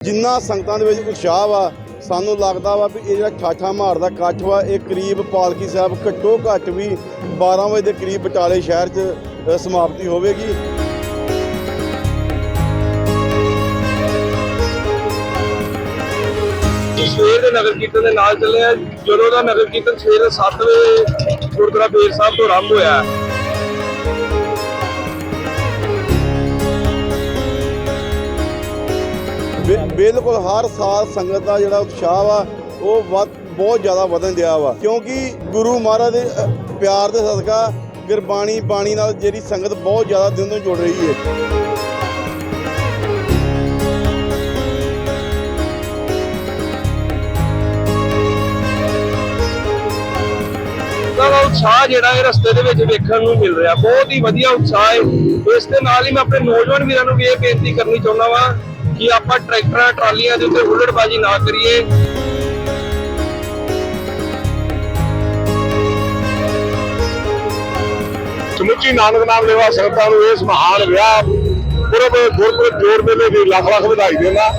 ਜਿੰਨਾ ਸੰਗਤਾਂ ਦੇ ਵਿੱਚ ਉਤਸ਼ਾਹ ਵਾ, ਸਾਨੂੰ ਲੱਗਦਾ ਵਾ ਵੀ ਇਹ ਜਿਹੜਾ ਠਾਠਾ ਮਾਰਦਾ ਇਕੱਠ ਵਾ, ਇਹ ਕਰੀਬ ਪਾਲਕੀ ਸਾਹਿਬ ਘੱਟੋ ਘੱਟ ਵੀ 12 ਵਜੇ ਦੇ ਕਰੀਬ ਬਟਾਲੇ ਸ਼ਹਿਰ 'ਚ ਸਮਾਪਤੀ ਹੋਵੇਗੀ। ਸਵੇਰ ਦੇ ਨਗਰ ਕੀਰਤਨ ਦੇ ਨਾਲ ਚੱਲਿਆ ਜਦੋਂ ਦਾ ਨਗਰ ਕੀਰਤਨ ਸਵੇਰ ਦੇ 7 ਵਜੇ ਗੁਰਦੁਆਰਾ ਬੇਰ ਸਾਹਿਬ ਤੋਂ ਆਰੰਭ ਹੋਇਆ ਬਿਲਕੁਲ ਹਰ ਸਾਲ ਸੰਗਤ ਦਾ ਜਿਹੜਾ ਉਤਸ਼ਾਹ ਵਾ, ਉਹ ਵੱਧ, ਬਹੁਤ ਜ਼ਿਆਦਾ ਵਧਣ ਦਿਆ ਵਾ। ਕਿਉਂਕਿ ਗੁਰੂ ਮਹਾਰਾਜ ਦੇ ਪਿਆਰ ਦੇ ਸਦਕਾ ਗੁਰਬਾਣੀ, ਬਾਣੀ ਨਾਲ ਜਿਹੜੀ ਸੰਗਤ ਬਹੁਤ ਜ਼ਿਆਦਾ ਦਿਨ ਤੋਂ ਜੁੜ ਰਹੀ ਹੈ ਉਹਨਾਂ ਦਾ ਉਤਸ਼ਾਹ ਜਿਹੜਾ ਇਹ ਰਸਤੇ ਦੇ ਵਿੱਚ ਵੇਖਣ ਨੂੰ ਮਿਲ ਰਿਹਾ। ਬਹੁਤ ਹੀ ਵਧੀਆ ਉਤਸ਼ਾਹ ਹੈ ਇਸ ਦੇ ਨਾਲ ਹੀ ਮੈਂ ਆਪਣੇ ਨੌਜਵਾਨ ਵੀਰਾਂ ਨੂੰ ਵੀ ਇਹ ਬੇਨਤੀ ਕਰਨੀ ਚਾਹੁੰਦਾ ਵਾਂ ਕਿ ਆਪਾਂ ਟਰੈਕਟਰਾਂ ਟਰਾਲੀਆਂ ਦੇ ਉੱਤੇ ਹੁੱਲੜਬਾਜ਼ੀ ਨਾ ਕਰੀਏ। ਸਮੁੱਚੀ ਨਾਨਕ ਨਾਮ ਲੈਵਾ ਸੰਗਤਾਂ ਨੂੰ ਇਸ ਮਹਾਨ ਵਿਆਹ ਪੁਰਬ ਗੁਰਪੁਰਬ ਜੋੜ ਮੇਲੇ ਦੀ ਲੱਖ ਲੱਖ ਵਧਾਈ ਦੇਣਾ।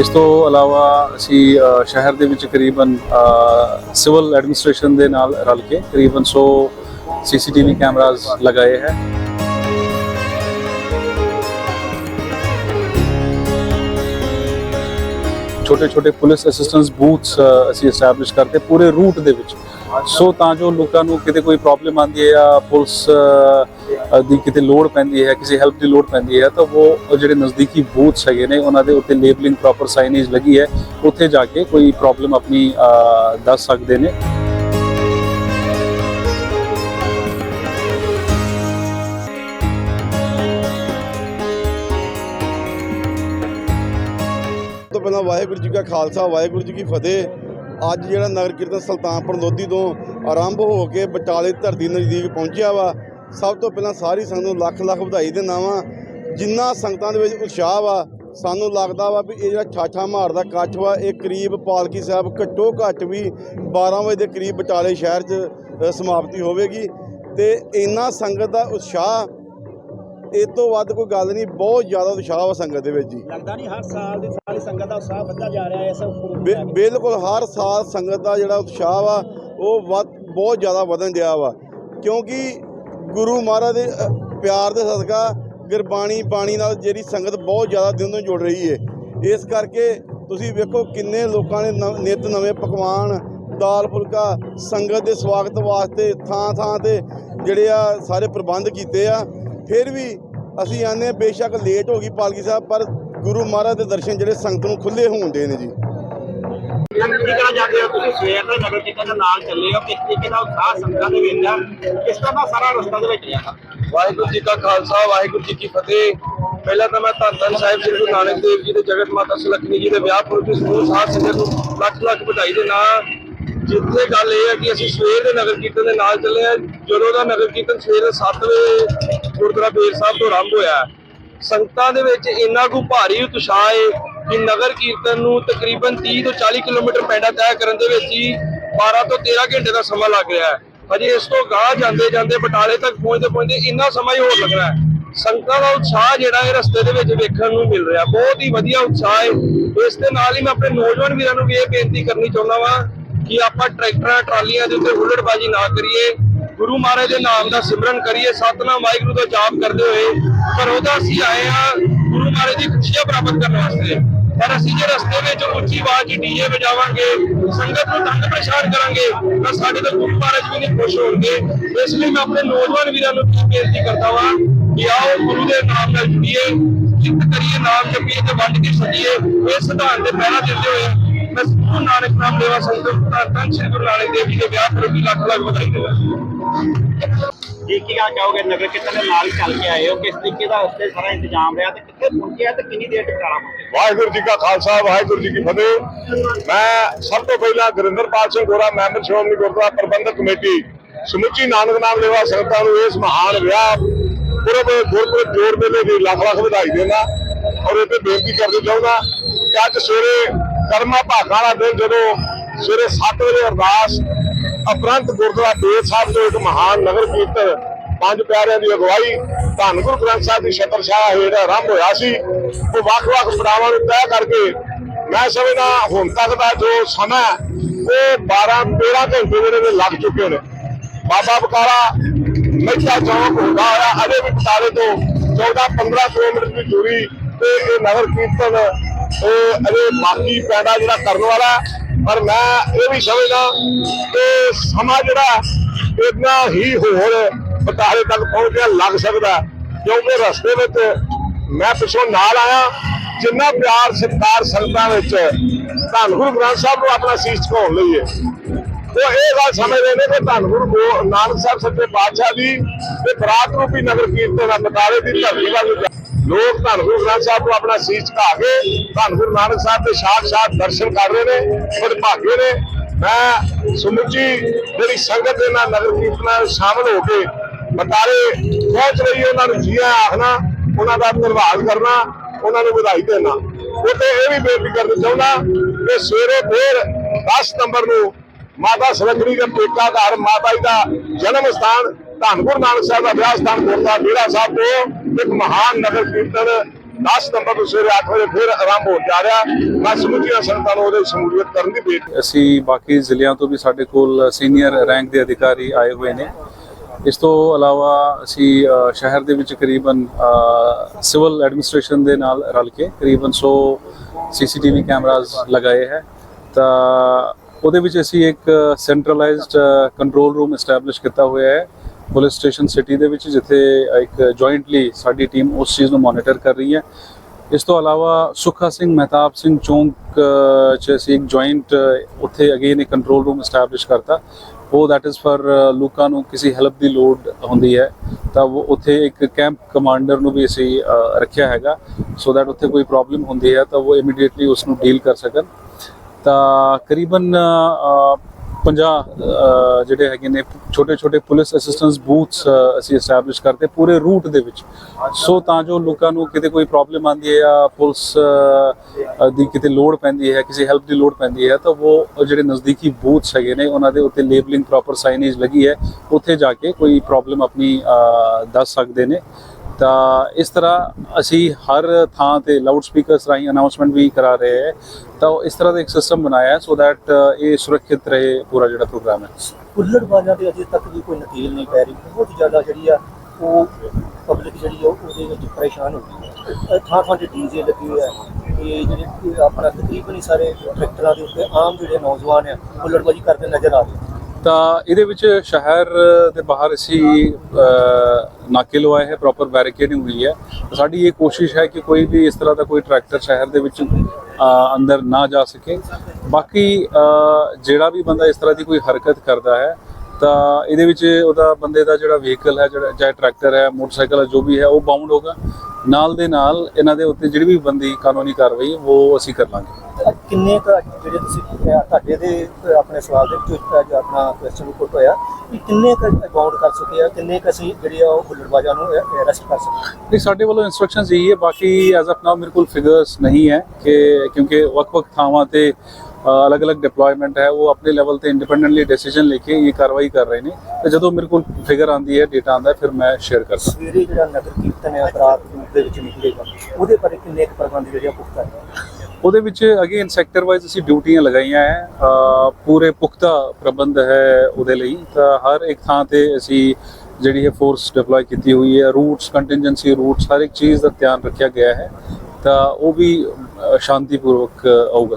ਇਸ ਤੋਂ ਇਲਾਵਾ ਅਸੀਂ ਸ਼ਹਿਰ ਦੇ ਵਿੱਚ ਕਰੀਬਨ ਸਿਵਲ ਐਡਮਿਨਿਸਟ੍ਰੇਸ਼ਨ ਦੇ ਨਾਲ ਰਲ ਕੇ ਕਰੀਬਨ 100 ਸੀਸੀਟੀਵੀ ਕੈਮਰਾਜ਼ ਲਗਾਏ ਹੈ। ਛੋਟੇ ਛੋਟੇ ਪੁਲਿਸ ਅਸਿਸਟੈਂਸ ਬੂਥਸ ਅਸੀਂ ਐਸਟੈਬਲਿਸ਼ ਕਰਤੇ ਪੂਰੇ ਰੂਟ ਦੇ ਵਿੱਚ। ਸੋ ਤਾਂ ਜੋ ਲੋਕਾਂ ਨੂੰ ਕਿਤੇ ਕੋਈ ਪ੍ਰੋਬਲਮ ਆਉਂਦੀ ਹੈ ਜਾਂ ਪੁਲਿਸ ਦੀ ਕਿਤੇ ਲੋੜ ਪੈਂਦੀ ਹੈ ਕਿਸੇ ਹੈਲਪ ਦੀ ਲੋੜ ਪੈਂਦੀ ਹੈ, ਤਾਂ ਉਹ ਜਿਹੜੇ ਨਜ਼ਦੀਕੀ ਬੂਥਸ ਹੈਗੇ ਨੇ, ਉਹਨਾਂ ਦੇ ਉੱਤੇ ਲੇਬਲਿੰਗ ਪ੍ਰੋਪਰ ਸਾਈਨੇਜ ਲੱਗੀ ਹੈ। ਉੱਥੇ ਜਾ ਕੇ ਕੋਈ ਪ੍ਰੋਬਲਮ ਆਪਣੀ ਦੱਸ ਸਕਦੇ ਨੇ। ਪਹਿਲਾਂ ਵਾਹਿਗੁਰੂ ਜੀ ਕਾ ਖਾਲਸਾ, ਵਾਹਿਗੁਰੂ ਜੀ ਕੀ ਫਤਿਹ। ਅੱਜ ਜਿਹੜਾ ਨਗਰ ਕੀਰਤਨ ਸੁਲਤਾਨਪੁਰ ਲੋਧੀ ਤੋਂ ਆਰੰਭ ਹੋ ਕੇ ਬਟਾਲੇ ਧਰਤੀ ਨਜ਼ਦੀਕ ਪਹੁੰਚਿਆ ਵਾ, ਸਭ ਤੋਂ ਪਹਿਲਾਂ ਸਾਰੀ ਸੰਗਤ ਨੂੰ ਲੱਖ ਲੱਖ ਵਧਾਈ ਦਿੰਦਾ ਵਾਂ। ਜਿੰਨਾ ਸੰਗਤਾਂ ਦੇ ਵਿੱਚ ਉਤਸ਼ਾਹ ਵਾ, ਸਾਨੂੰ ਲੱਗਦਾ ਵਾ ਵੀ ਇਹ ਜਿਹੜਾ ਠਾਠਾ ਮਾਰਦਾ ਇਕੱਠ ਵਾ, ਇਹ ਕਰੀਬ ਪਾਲਕੀ ਸਾਹਿਬ ਘੱਟੋ ਘੱਟ ਵੀ 12 ਵਜੇ ਦੇ ਕਰੀਬ ਬਟਾਲੇ ਸ਼ਹਿਰ 'ਚ ਸਮਾਪਤੀ ਹੋਵੇਗੀ। ਤੇ ਇੰਨਾ ਸੰਗਤ ਦਾ ਉਤਸ਼ਾਹ ਇਹ ਤੋਂ ਵੱਧ ਕੋਈ ਗੱਲ ਨਹੀਂ ਬਹੁਤ ਜ਼ਿਆਦਾ ਉਤਸ਼ਾਹ ਵਾ ਸੰਗਤ ਦੇ ਵਿੱਚ ਜੀ। ਲੱਗਦਾ ਨਹੀਂ ਹਰ ਸਾਲ ਦੀ ਸਾਲ ਹੀ ਸੰਗਤ ਦਾ ਉਤਸ਼ਾਹ ਵੱਧਦਾ ਜਾ ਰਿਹਾ ਹੈ ਇਸ ਬਿਲਕੁਲ ਹਰ ਸਾਲ ਸੰਗਤ ਦਾ ਜਿਹੜਾ ਉਤਸ਼ਾਹ ਵਾ ਉਹ ਬਹੁਤ ਜ਼ਿਆਦਾ ਵਧਣ ਦਿਆ ਵਾ। ਕਿਉਂਕਿ ਗੁਰੂ ਮਹਾਰਾਜ ਦੇ ਪਿਆਰ ਦੇ ਸਦਕਾ ਗੁਰਬਾਣੀ ਬਾਣੀ ਨਾਲ ਜਿਹੜੀ ਸੰਗਤ ਬਹੁਤ ਜ਼ਿਆਦਾ ਦਿਨ ਤੋਂ ਜੁੜ ਰਹੀ ਹੈ ਇਸ ਕਰਕੇ ਤੁਸੀਂ ਵੇਖੋ ਕਿੰਨੇ ਲੋਕਾਂ ਨੇ ਨਿੱਤ ਨਵੇਂ ਪਕਵਾਨ ਦਾਲ ਫੁਲਕਾ ਸੰਗਤ ਦੇ ਸਵਾਗਤ ਵਾਸਤੇ ਥਾਂ ਥਾਂ ਤੇ ਜਿਹੜੇ ਆ ਸਾਰੇ ਪ੍ਰਬੰਧ ਕੀਤੇ ਆ। ਫਿਰ ਵੀ ਅਸੀਂ ਆਨੇ ਬੇਸ਼ੱਕ ਲੇਟ ਹੋ ਗਈ ਪਾਲਕੀ ਸਾਹਿਬ ਪਰ ਗੁਰੂ ਮਹਾਰਾਜ ਦੇ ਦਰਸ਼ਨ ਜਿਹੜੇ ਸੰਗਤ ਨੂੰ ਖੁੱਲੇ ਹੋਣਦੇ ਨੇ ਜੀ। ਕੀ ਕਹਿਣਾ ਚਾਹੁੰਦੇ ਹੋ? ਤੁਸੀਂ ਸਵੇਰ ਦੇ ਨਗਰ ਕੀਰਤਨ ਦੇ ਨਾਲ ਚੱਲੇ ਹੋ ਕਿਸ ਤਰੀਕੇ ਦਾ ਉਤਸ਼ਾਹ ਸੰਗਤਾਂ ਦੇ ਵਿੱਚ ਆ? ਕਿਸ ਤਰ੍ਹਾਂ ਦਾ ਸਾਰਾ ਰਸਤਾ ਦੇ ਵਿੱਚ ਰਿਹਾ? ਵਾਹਿਗੁਰੂ ਜੀ ਕਾ ਖਾਲਸਾ ਵਾਹਿਗੁਰੂ ਜੀ ਕੀ ਫਤਿਹ। ਪਹਿਲਾਂ ਤਾਂ ਮੈਂ ਧੰਨ ਧੰਨ ਸਾਹਿਬ ਸ੍ਰੀ ਗੁਰੂ ਨਾਨਕ ਦੇਵ ਜੀ ਤੇ ਜਗਤ ਮਾਤਾ ਸੁਲੱਖਣੀ ਜੀ ਦੇ ਵਿਆਹ ਪੁਰਬ ਦੀ ਸਮੂਹ ਸਾਧ ਸੰਗਤ ਨੂੰ ਲੱਖ ਲੱਖ ਵਧਾਈ ਦੇ ਨਾਲ ਜਿੱਥੇ ਗੱਲ ਇਹ ਹੈ ਕਿ ਅਸੀਂ ਸਵੇਰ ਦੇ ਨਗਰ ਕੀਰਤਨ ਦੇ ਨਾਲ ਚੱਲੇ ਆ ਜਦੋਂ ਦਾ ਨਗਰ ਕੀਰਤਨ ਸਵੇਰ ਦੇ 7 ਵਜੇ ਗੁਰਦੁਆਰਾ ਬੇਰ ਸਾਹਿਬ ਤੋਂ ਆਰੰਭ ਹੋਇਆ ਸੰਗਤਾਂ ਦੇ ਵਿੱਚ ਇੰਨਾ ਕੁ ਭਾਰੀ ਉਤਸ਼ਾਹ ਹੈ ਕਿ ਨਗਰ ਕੀਰਤਨ ਨੂੰ ਤਕਰੀਬਨ 30 ਤੋਂ 40 ਕਿਲੋਮੀਟਰ ਪੈਂਡਾ ਤੈਅ ਕਰਨ ਦੇ ਵਿੱਚ ਹੀ 12 ਤੋਂ 13 ਘੰਟੇ ਦਾ ਸਮਾਂ ਲੱਗ ਰਿਹਾ ਹੈ। ਅਜੇ ਇਸ ਤੋਂ ਗਾਹ ਜਾਂਦੇ ਜਾਂਦੇ ਬਟਾਲੇ ਤੱਕ ਪਹੁੰਚਦੇ ਪਹੁੰਚਦੇ ਇੰਨਾ ਸਮਾਂ ਹੀ ਹੋਰ ਲੱਗਣਾ ਹੈ। ਸੰਗਤਾਂ ਦਾ ਉਤਸ਼ਾਹ ਜਿਹੜਾ ਹੈ ਰਸਤੇ ਦੇ ਵਿੱਚ ਵੇਖਣ ਨੂੰ ਮਿਲ ਰਿਹਾ। ਬਹੁਤ ਹੀ ਵਧੀਆ ਉਤਸ਼ਾਹ ਹੈ। ਇਸ ਦੇ ਨਾਲ ਹੀ ਮੈਂ ਆਪਣੇ ਨੌਜਵਾਨ ਵੀਰਾਂ ਨੂੰ ਵੀ ਇਹ ਬੇਨਤੀ ਕਰਨੀ ਚਾਹੁੰਦਾ ਵਾਂ ਕਿ ਆਪਾਂ ਟਰੈਕਟਰਾਂ, ਟਰਾਲੀਆਂ ਦੇ ਉੱਤੇ ਹੁੱਲੜਬਾਜ਼ੀ ਨਾ ਕਰੀਏ, ਗੁਰੂ ਮਹਾਰਾਜ ਦੇ ਨਾਮ ਦਾ ਸਿਮਰਨ ਕਰੀਏ, ਸਤਨਾਮ ਵਾਹਿਗੁਰੂ ਦਾ ਜਾਪ ਕਰਦੇ ਹੋਏ, ਪਰ ਉਹਦਾ ਅਸੀਂ ਆਏ ਆ ਗੁਰੂ ਮਹਾਰਾਜ ਦੀ ਖੁਸ਼ੀਆਂ ਪ੍ਰਾਪਤ ਕਰਨ ਵਾਸਤੇ। ਪਰ ਅਸੀਂ ਜੇ ਰਸਤੇ ਵਿੱਚ ਉੱਚੀ ਆਵਾਜ਼ 'ਚ ਡੀਜੇ ਵਜਾਵਾਂਗੇ, ਸੰਗਤ ਨੂੰ ਤੰਗ ਪਰੇਸ਼ਾਨ ਕਰਾਂਗੇ, ਤਾਂ ਸਾਡੇ ਤੋਂ ਗੁਰੂ ਮਹਾਰਾਜ ਵੀ ਨਹੀਂ ਖੁਸ਼ ਹੋਣਗੇ। ਇਸ ਲਈ ਮੈਂ ਆਪਣੇ ਨੌਜਵਾਨ ਵੀਰਾਂ ਨੂੰ ਕੀ ਬੇਨਤੀ ਕਰਦਾ ਵਾਂ ਕਿ ਆਓ ਗੁਰੂ ਦੇ ਨਾਮ ਨਾਲ ਜੁੜੀਏ, ਜਿੱਤ ਕਰੀਏ, ਨਾਮ ਜਪੀਏ ਤੇ ਵੰਡ ਕੇ ਛੱਡੀਏ ਇਹ ਸਿਧਾਂਤ ਦੇ ਪਹਿਰਾ ਦਿੰਦੇ ਹੋਏ ਮੈਂ ਗੁਰੂ ਨਾਨਕ ਨਾਮ ਲੈਵਾ ਸੰਗਤ ਧੰਨ ਧੰਨ ਸ੍ਰੀ ਗੁਰੂ ਨਾਨਕ ਦੇਵ ਜੀ ਦੇ ਵਿਆਹ ਪੁਰਬ ਦੀ ਲੱਖ ਲੱਖ ਵਧਾਈ ਦੇਵਾਂ ਕੀ ਕੀ ਕਹਿਣਾ ਚਾਹੋਗੇ? ਨਗਰ ਕੀਰਤਨ ਦੇ ਨਾਲ ਹੀ ਚੱਲ ਕੇ ਆਏ ਹੋ। ਕਿਸ ਤਰੀਕੇ ਦਾ ਉੱਤੇ ਸਾਰਾ ਇੰਤਜ਼ਾਮ ਰਿਹਾ ਤੇ ਕਿੱਥੇ ਪਹੁੰਚਿਆ ਤੇ ਕਿੰਨੀ ਦੇਰ ਟਿਕਾਣਾ ਪਹੁੰਚਿਆ ਵਾਹਿਗੁਰੂ ਜੀ ਕਾ ਖਾਲਸਾ ਵਾਹਿਗੁਰੂ ਜੀ ਕੀ ਫਤਿਹ। ਮੈਂ ਸਭ ਤੋਂ ਪਹਿਲਾਂ ਗੁਰਿੰਦਰਪਾਲ ਸਿੰਘ ਗੋਰਾ ਮੈਂਬਰ ਸ਼੍ਰੋਮਣੀ ਗੁਰਦੁਆਰਾ ਪ੍ਰਬੰਧਕ ਕਮੇਟੀ ਸਮੁੱਚੀ ਨਾਨਕ ਨਾਮ ਲੈਵਾ ਸੰਗਤਾਂ ਨੂੰ ਇਸ ਮਹਾਨ ਵਿਆਹ ਪੁਰਬ ਗੁਰਪੁਰਬ ਜੋੜ ਮੇਲੇ ਦੀ ਲੱਖ ਲੱਖ ਵਧਾਈ ਦੇਣਾ ਔਰ ਇਹ ਤੇ ਬੇਨਤੀ ਕਰਦੇ ਚਾਹੁੰਦਾ ਕਿ ਅੱਜ ਸਵੇਰੇ ਕਰਮਾ ਭਾਗਾਂ ਵਾਲਾ ਦਿਨ ਜਦੋਂ ਸਵੇਰੇ 7 ਵਜੇ ਅਰਦਾਸ ਉਪਰੰਤ ਗੁਰਦੁਆਰਾ ਬੇਰ ਸਾਹਿਬ ਤੋਂ ਇੱਕ ਮਹਾਨ ਨਗਰ ਕੀਰਤਨ, ਪੰਜ ਪਿਆਰਿਆਂ ਦੀ ਅਗਵਾਈ, ਧੰਨ ਗੁਰੂ ਗ੍ਰੰਥ ਸਾਹਿਬ ਦੀ ਛਤਰਛਾਇਆ ਹੇਠ ਆਰੰਭ ਹੋਇਆ ਸੀ। ਉਹ ਵੱਖ-ਵੱਖ ਪੜਾਵਾਂ ਨੂੰ ਤੈਅ ਕਰਕੇ ਮੈਂ ਸਮਝਦਾ ਹੁਣ ਤੱਕ ਦਾ ਜੋ ਸਮਾਂ ਉਹ 12 13 ਘੰਟੇ ਜਿਹੜੇ ਨੇ ਲੱਗ ਚੁੱਕੇ ਨੇ। ਬਾਬਾ ਬਕਾਲਾ ਮਹਿਤਾ ਚੌਂਕ ਹੁੰਦਾ ਹੋਇਆ, ਅਜੇ ਵੀ ਬਟਾਲੇ ਤੋਂ 14 15 ਕਿਲੋਮੀਟਰ ਦੀ ਦੂਰੀ ਤੇ ਇਹ ਨਗਰ ਕੀਰਤਨ ਅਜੇ ਬਾਕੀ ਪੈਂਡਾ ਜਿਹੜਾ ਕਰਨ ਵਾਲਾ, ਪਰ ਮੈਂ ਇਹ ਵੀ ਸਮਝਦਾ ਕਿ ਸਮਾਂ ਜਿਹੜਾ ਇਤਨਾ ਹੀ ਹੋਰ ਬਟਾਲੇ ਤੱਕ ਪਹੁੰਚਿਆ ਲੱਗ ਸਕਦਾ, ਕਿਉਂਕਿ ਰਸਤੇ ਵਿੱਚ ਮੈਂ ਪਿੱਛੋਂ ਨਾਲ ਆਇਆ, ਜਿੰਨਾ ਪਿਆਰ ਸਤਿਕਾਰ ਸੰਗਤਾਂ ਵਿੱਚ, ਧੰਨ ਗੁਰੂ ਗ੍ਰੰਥ ਸਾਹਿਬ ਨੂੰ ਆਪਣਾ ਸੀਸ ਝੁਕਾਉਣ ਲਈ ਹੈ। ਉਹ ਇਹ ਗੱਲ ਸਮਝਦੇ ਨੇ ਕਿ ਧੰਨ ਗੁਰੂ ਗੋ- ਨਾਨਕ ਸਾਹਿਬ ਸੱਚੇ ਪਾਤਸ਼ਾਹ ਦੀ ਤੇ ਬਰਾਤ ਰੂਪੀ ਨਗਰ ਕੀਰਤਨ ਆ ਬਟਾਲੇ ਦੀ ਧਰਤੀ ਵੱਲ ਲੋਕ ਧੰਨ ਗੁਰੂ ਗ੍ਰੰਥ ਸਾਹਿਬ ਨੂੰ ਆਪਣਾ ਸੀਸ ਝੁਕਾ ਕੇ ਧੰਨ ਗੁਰੂ ਨਾਨਕ ਸਾਹਿਬ ਦੇ ਸਾਖਸ਼ਾਤ ਦਰਸ਼ਨ ਕਰ ਰਹੇ ਨੇ, ਬੜੇ ਭਾਗੇ ਨੇ। ਮੈਂ ਸਮੁੱਚੀ ਜਿਹੜੀ ਸੰਗਤ ਦੇ ਨਾਲ ਨਗਰ ਕੀਰਤਨ ਸ਼ਾਮਲ ਹੋ ਕੇ ਬਟਾਲੇ ਪਹੁੰਚ ਰਹੀ ਉਹਨਾਂ ਨੂੰ ਜੀ ਆਖਣਾ, ਉਹਨਾਂ ਦਾ ਧੰਨਵਾਦ ਕਰਨਾ, ਉਹਨਾਂ ਨੂੰ ਵਧਾਈ ਦੇਣਾ। ਉਹ ਇਹ ਵੀ ਬੇਨਤੀ ਕਰਨੀ ਚਾਹੁੰਦਾ ਕਿ ਸਵੇਰੇ ਫੇਰ 10 ਸਤੰਬਰ ਨੂੰ ਮਾਤਾ ਸਵੰਗਰੀ ਦੇ ਪੇਕਾ ਘਰ, ਮਾਤਾ ਜੀ ਦਾ ਜਨਮ ਸਥਾਨ ਧੰਨ ਗੁਰੂ ਨਾਨਕ ਸਾਹਿਬ ਦਾ ਵਿਆਹ ਸਥਾਨ ਗੁਰਦਾ ਡੇਰਾ ਸਾਹਿਬ ਤੋਂ ਇੱਕ ਮਹਾਨ ਨਗਰ ਕੀਰਤਨ 10 ਨੰਬਰ ਨੂੰ ਸਵੇਰੇ 8 ਵਜੇ ਫਿਰ ਆਰੰਭ ਹੋ ਜਾ ਰਿਹਾ। ਮੈਂ ਸਮੁੱਚੀਆਂ ਸੰਗਤਾਂ ਨੂੰ ਉਹਦੇ ਸ਼ਮੂਲੀਅਤ ਕਰਨ ਦੀ ਬੇਨਤੀ ਅਸੀਂ ਬਾਕੀ ਜ਼ਿਲ੍ਹਿਆਂ ਤੋਂ ਵੀ ਸਾਡੇ ਕੋਲ ਸੀਨੀਅਰ ਰੈਂਕ ਦੇ ਅਧਿਕਾਰੀ ਆਏ ਹੋਏ ਨੇ। ਇਸ ਤੋਂ ਇਲਾਵਾ ਅਸੀਂ ਸ਼ਹਿਰ ਦੇ ਵਿੱਚ ਕਰੀਬਨ ਸਿਵਲ ਐਡਮਿਨਿਸਟ੍ਰੇਸ਼ਨ ਦੇ ਨਾਲ ਰਲ ਕੇ ਕਰੀਬਨ 100 ਸੀਸੀਟੀਵੀ ਕੈਮਰਾਜ਼ ਲਗਾਏ ਹੈ। ਤਾਂ ਉਹਦੇ ਵਿੱਚ ਅਸੀਂ ਇੱਕ ਸੈਂਟਰਲਾਈਜ਼ਡ ਕੰਟਰੋਲ ਰੂਮ ਐਸਟੈਬਲਿਸ਼ ਕੀਤਾ ਹੋਇਆ ਹੈ। ਪੁਲਿਸ ਸਟੇਸ਼ਨ ਸਿਟੀ ਦੇ ਵਿੱਚ, ਜਿੱਥੇ ਇੱਕ ਜੁਆਇੰਟਲੀ ਸਾਡੀ ਟੀਮ ਉਸ ਚੀਜ਼ ਨੂੰ ਮੋਨੀਟਰ ਕਰ ਰਹੀ ਹੈ। ਇਸ ਤੋਂ ਇਲਾਵਾ ਸੁਖਾ ਸਿੰਘ, ਮਹਿਤਾਬ ਸਿੰਘ ਚੌਂਕ ਚ ਅਸੀਂ ਇੱਕ ਜੁਆਇੰਟ ਉੱਥੇ ਅਗੇਨ ਇੱਕ ਕੰਟਰੋਲ ਰੂਮ ਐਸਟੈਬਲਿਸ਼ ਕਰਤਾ। ਉਹ ਦੈਟ ਇਜ਼ ਫॉर ਲੋਕਾਂ ਨੂੰ ਕਿਸੇ ਹੈਲਪ ਦੀ ਲੋੜ ਹੁੰਦੀ ਹੈ, ਤਾਂ ਉਹ ਉੱਥੇ ਇੱਕ ਕੈਂਪ ਕਮਾਂਡਰ ਨੂੰ ਵੀ ਅਸੀਂ ਰੱਖਿਆ ਹੈਗਾ। ਸੋ ਦੈਟ ਉੱਥੇ ਕੋਈ ਪ੍ਰੋਬਲਮ ਹੁੰਦੀ ਹੈ, ਤਾਂ ਉਹ ਇਮੀਡੀਏਟਲੀ ਉਸ ਨੂੰ ਡੀਲ ਕਰ ਸਕਣ। ਤਾਂ ਕਰੀਬਨ 50 ਜਿਹੜੇ ਹੈਗੇ ਨੇ ਛੋਟੇ ਛੋਟੇ ਪੁਲਿਸ ਅਸਿਸਟੈਂਸ ਬੂਥਸ ਅਸੀਂ ਐਸਟੈਬਲਿਸ਼ ਕਰਦੇ, ਪੂਰੇ ਰੂਟ ਦੇ ਵਿੱਚ। ਸੋ ਤਾਂ ਜੋ ਲੋਕਾਂ ਨੂੰ ਕਿਤੇ ਕੋਈ ਪ੍ਰੋਬਲਮ ਆਉਂਦੀ ਹੈ ਜਾਂ ਪੁਲਿਸ ਦੀ ਕਿਤੇ ਲੋੜ ਪੈਂਦੀ ਹੈ, ਕਿਸੇ ਹੈਲਪ ਦੀ ਲੋੜ ਪੈਂਦੀ ਹੈ, ਤਾਂ ਉਹ ਜਿਹੜੇ ਨਜ਼ਦੀਕੀ ਬੂਥਸ ਹੈਗੇ ਨੇ, ਉਹਨਾਂ ਦੇ ਉੱਤੇ ਲੇਬਲਿੰਗ ਪ੍ਰੋਪਰ ਸਾਈਨੇਜ ਲੱਗੀ ਹੈ। ਉੱਥੇ ਜਾ ਕੇ ਕੋਈ ਪ੍ਰੋਬਲਮ ਆਪਣੀ ਦੱਸ ਸਕਦੇ ਨੇ। ਤਾਂ ਇਸ ਤਰ੍ਹਾਂ ਅਸੀਂ ਹਰ ਥਾਂ ਤੇ ਲਾਊਡ ਸਪੀਕਰਸ ਰਾਹੀਂ ਅਨਾਉਂਸਮੈਂਟ ਵੀ ਕਰਾ ਰਹੇ ਹੈ। ਤਾਂ ਉਹ ਇਸ ਤਰ੍ਹਾਂ ਦਾ ਇੱਕ ਸਿਸਟਮ ਬਣਾਇਆ ਸੋ ਦੈਟ ਇਹ ਸੁਰੱਖਿਅਤ ਰਹੇ ਪੂਰਾ ਜਿਹੜਾ ਪ੍ਰੋਗਰਾਮ ਹੈ। ਹੁੱਲੜਬਾਜ਼ਾਂ ਦੇ ਅਜੇ ਤੱਕ ਵੀ ਕੋਈ ਨਕੀਲ ਨਹੀਂ ਪੈ ਰਹੀ। ਬਹੁਤ ਜ਼ਿਆਦਾ ਜਿਹੜੀ ਆ, ਉਹ ਪਬਲਿਕ ਜਿਹੜੀ ਆ, ਉਹਦੇ ਵਿੱਚ ਪਰੇਸ਼ਾਨ ਹੋ ਗਈ ਹੈ। ਥਾਂ ਥਾਂ ਤੇ ਡੀਜੇ ਲੱਗੇ ਹੋਏ ਆ। ਤੇ ਜਿਹੜੇ ਆਪਣਾ ਤਕਰੀਬਨ ਹੀ ਸਾਰੇ ਟਰੈਕਟਰਾਂ ਦੇ ਉੱਤੇ ਆਮ ਜਿਹੜੇ ਨੌਜਵਾਨ ਆ ਹੁੱਲੜਬਾਜ਼ੀ ਕਰਦੇ ਨਜ਼ਰ ਆ ਰਹੇ ਤਾਂ ਇਹਦੇ ਵਿੱਚ ਸ਼ਹਿਰ ਦੇ ਬਾਹਰ ਅਸੀਂ ਨਾਕੇ ਲਵਾਏ ਹੈ ਪ੍ਰੋਪਰ ਬੈਰੀਕੇਡਿੰਗ ਹੋਈ ਹੈ। ਸਾਡੀ ਇਹ ਕੋਸ਼ਿਸ਼ ਹੈ ਕਿ ਕੋਈ ਵੀ ਇਸ ਤਰ੍ਹਾਂ ਦਾ ਕੋਈ ਟਰੈਕਟਰ ਸ਼ਹਿਰ ਦੇ ਵਿੱਚ ਅੰਦਰ ਨਾ ਜਾ ਸਕੇ। ਬਾਕੀ ਜਿਹੜਾ ਵੀ ਬੰਦਾ ਇਸ ਤਰ੍ਹਾਂ ਦੀ ਕੋਈ ਹਰਕਤ ਕਰਦਾ ਹੈ, ਤਾਂ ਇਹਦੇ ਵਿੱਚ ਉਹਦਾ ਬੰਦੇ ਦਾ ਜਿਹੜਾ ਵਹੀਕਲ ਹੈ, ਜਿਹੜਾ, ਚਾਹੇ ਟਰੈਕਟਰ ਹੈ, ਮੋਟਰਸਾਈਕਲ ਹੈ, ਜੋ ਵੀ ਹੈ, ਉਹ ਬਾਉਂਡ ਹੋਗਾ ਨਾਲ ਦੇ ਨਾਲ ਇਹਨਾਂ ਦੇ ਉੱਤੇ ਜਿਹੜੀ ਵੀ ਬੰਦੀ ਕਾਨੂੰਨੀ ਕਾਰਵਾਈ ਉਹ ਅਸੀਂ ਕਰ ਲਾਂਗੇ। ਕਿੰਨੇ ਕੁ ਜਿਹੜੇ ਤੁਸੀਂ ਅਹ ਤੁਹਾਡੇ ਦੇ ਅਹ ਆਪਣੇ ਸਵਾਲ ਦੇ ਵਿੱਚ ਜੋ ਆਪਣਾ ਕੁਐਸਚਨ ਪੁੱਟ ਹੋਇਆ ਕਿ ਕਿੰਨੇ ਕੁ ਬਾਉਂਡ ਕਰ ਸਕੇ ਆ ਕਿੰਨੇ ਕੁ ਅਸੀਂ ਜਿਹੜੇ ਆ ਉਹ ਹੁੱਲੜਬਾਜ਼ਾਂ ਨੂੰ ਅਰੈਸਟ ਕਰ ਸਕਦੇ ਨਹੀਂ ਸਾਡੇ ਵੱਲੋਂ ਇਨਸਟਰਕਸ਼ਨਸ ਇਹੀ ਹੈ ਬਾਕੀ ਐਜ਼ ਆਫ ਨਾਓ ਮੇਰੇ ਕੋਲ ਫਿਗਰਸ ਨਹੀਂ ਹੈ ਕਿ ਕਿਉਂਕਿ ਵੱਖ-ਵੱਖ ਥਾਵਾਂ ਤੇ ਅ, ਅਲੱਗ-ਅਲੱਗ ਡਿਪਲੋਇਮੈਂਟ ਹੈ ਉਹ ਆਪਣੇ ਲੈਵਲ ਤੇ ਇੰਡੀਪੈਂਡੈਂਟਲੀ ਡਿਸੀਜਨ ਲੈ ਕੇ ਇਹ ਕਾਰਵਾਈ ਕਰ ਰਹੇ ਨੇ। ਤੇ ਜਦੋਂ ਮੇਰੇ ਕੋਲ ਫਿਗਰ ਆਂਦੀ ਹੈ ਡੇਟਾ ਆਂਦਾ ਫਿਰ ਮੈਂ ਸ਼ੇਅਰ ਕਰਦਾ ਸਵੇਰੇ ਜਿਹੜਾ ਨਗਰ ਕੀਰਤਨ ਹੈ ਰੂਪ ਦੇ ਵਿੱਚ ਨਿਕਲੇਗਾ ਉਹਦੇ ਬਾਰੇ ਕਿੰਨੇ ਕੁ ਪ੍ਰਬੰਧ ਜਿਹੜੇ ਆ ਪੁਖਤਾ ਹੈ ਉਹਦੇ ਵਿੱਚ ਅਗੇਨ ਸੈਕਟਰ ਵਾਈਜ਼ ਅਸੀਂ ਡਿਊਟੀਆਂ ਲਗਾਈਆਂ ਹੈ ਪੂਰੇ ਪੁਖਤਾ ਪ੍ਰਬੰਧ ਹੈ ਉਹਦੇ ਲਈ। ਤਾਂ ਹਰ ਇੱਕ ਥਾਂ ਤੇ ਅਸੀਂ ਜਿਹੜੀ ਹੈ ਫੋਰਸ ਡਿਪਲੋਏ ਕੀਤੀ ਹੋਈ ਹੈ ਰੂਟਸ ਕੰਟਿੰਜੈਂਸੀ ਰੂਟਸ ਹਰ ਇੱਕ ਚੀਜ਼ ਦਾ ਧਿਆਨ ਰੱਖਿਆ ਗਿਆ ਹੈ। ਤਾਂ ਉਹ ਵੀ ਅ, ਸ਼ਾਂਤੀਪੂਰਵਕ ਆਊਗਾ